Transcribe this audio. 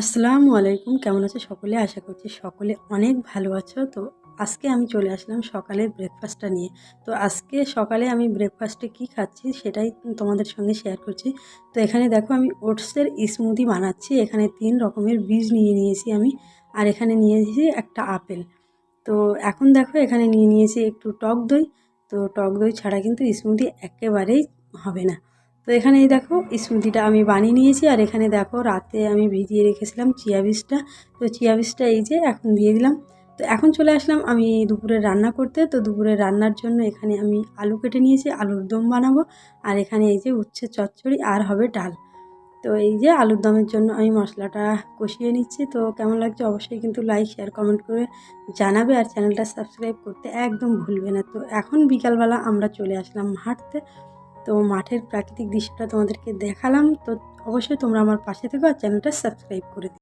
আসসালামু আলাইকুম, কেমন আছো সকলে? আশা করছি সকলে অনেক ভালো আছো। তো আজকে আমি চলে আসলাম সকালের ব্রেকফাস্টটা নিয়ে। তো আজকে সকালে আমি ব্রেকফাস্টে কি খাচ্ছি সেটাই তোমাদের সঙ্গে শেয়ার করছি। তো এখানে দেখো আমি ওটসের স্মুদি বানাচ্ছি। এখানে তিন রকমের বীজ নিয়ে নিয়েছি আমি। আর এখানে নিয়েছি একটা আপেল। তো এখন দেখো এখানে নিয়ে নিয়েছি একটু টক দই। তো টক দই ছাড়া কিন্তু স্মুদি একেবারেই হবে না। তো এখানে এই দেখো স্মুদিটা আমি বানিয়ে নিয়েছি আর এখানে দেখো রাতে আমি ভিজিয়ে রেখেছিলাম চিয়া বীজটা। তো চিয়া বীজটা এই যে এখন দিয়ে দিলাম। তো এখন চলে আসলাম আমি দুপুরে রান্না করতে। তো দুপুরে রান্নার জন্য এখানে আমি আলু কেটে নিয়েছি, আলুর দম বানাবো আর এখানে এই যে উচ্ছে চচ্চড়ি আর হবে ডাল। তো এই যে আলুর দমের জন্য আমি মশলাটা কষিয়ে নিচ্ছি। তো কেমন লাগছে অবশ্যই কিন্তু লাইক শেয়ার কমেন্ট করে জানাবে আর চ্যানেলটা সাবস্ক্রাইব করতে একদম ভুলবে না। তো এখন বিকালবেলা আমরা চলে আসলাম হাঁটতে। তো মাঠের প্রাকৃতিক দৃশ্যটা তোমাদেরকে দেখালাম। তো অবশ্যই তোমরা আমার পাশে থেকো চ্যানেলটা সাবস্ক্রাইব করে